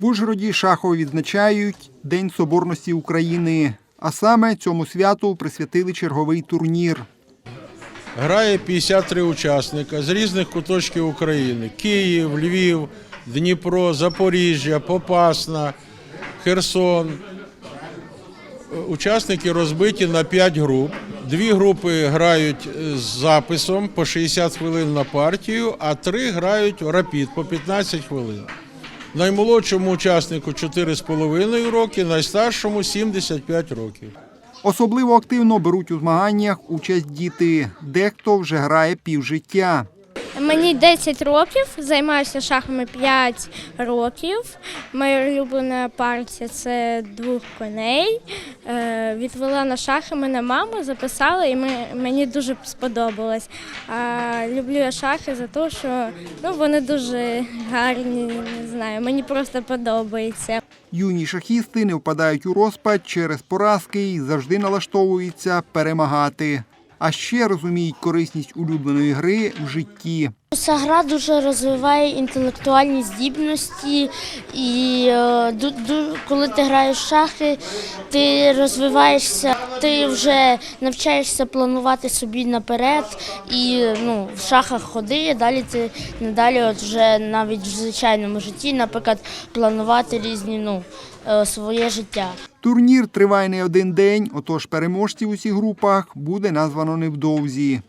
В Ужгороді Шахово відзначають День Соборності України. А саме цьому святу присвятили черговий турнір. Грає 53 учасника з різних куточків України: Київ, Львів, Дніпро, Запоріжжя, Попасна, Херсон. Учасники розбиті на 5 груп. Дві групи грають з записом по 60 хвилин на партію, а три грають рапід по 15 хвилин. Наймолодшому учаснику 4,5 роки, найстаршому 75 років. Особливо активно беруть у змаганнях участь діти. Дехто вже грає півжиття. Мені 10 років, займаюся шахами 5 років. Моя улюблена партія це двох коней. Е, Відвела на шахи мене мама, записала і мені дуже сподобалось. Люблю я шахи за те, що ну, вони дуже гарні, не знаю, мені просто подобається. Юні шахісти не впадають у розпад через поразки і завжди налаштовуються перемагати. А ще розуміють корисність улюбленої гри в житті. Ця гра дуже розвиває інтелектуальні здібності, і е, коли ти граєш в шахи, ти розвиваєшся, ти вже навчаєшся планувати собі наперед і ну, в шахах ходи, далі ти надалі, от вже навіть в звичайному житті, наприклад, планувати різні ну, е, своє життя. Турнір триває не один день, отож переможців у всіх групах буде названо невдовзі.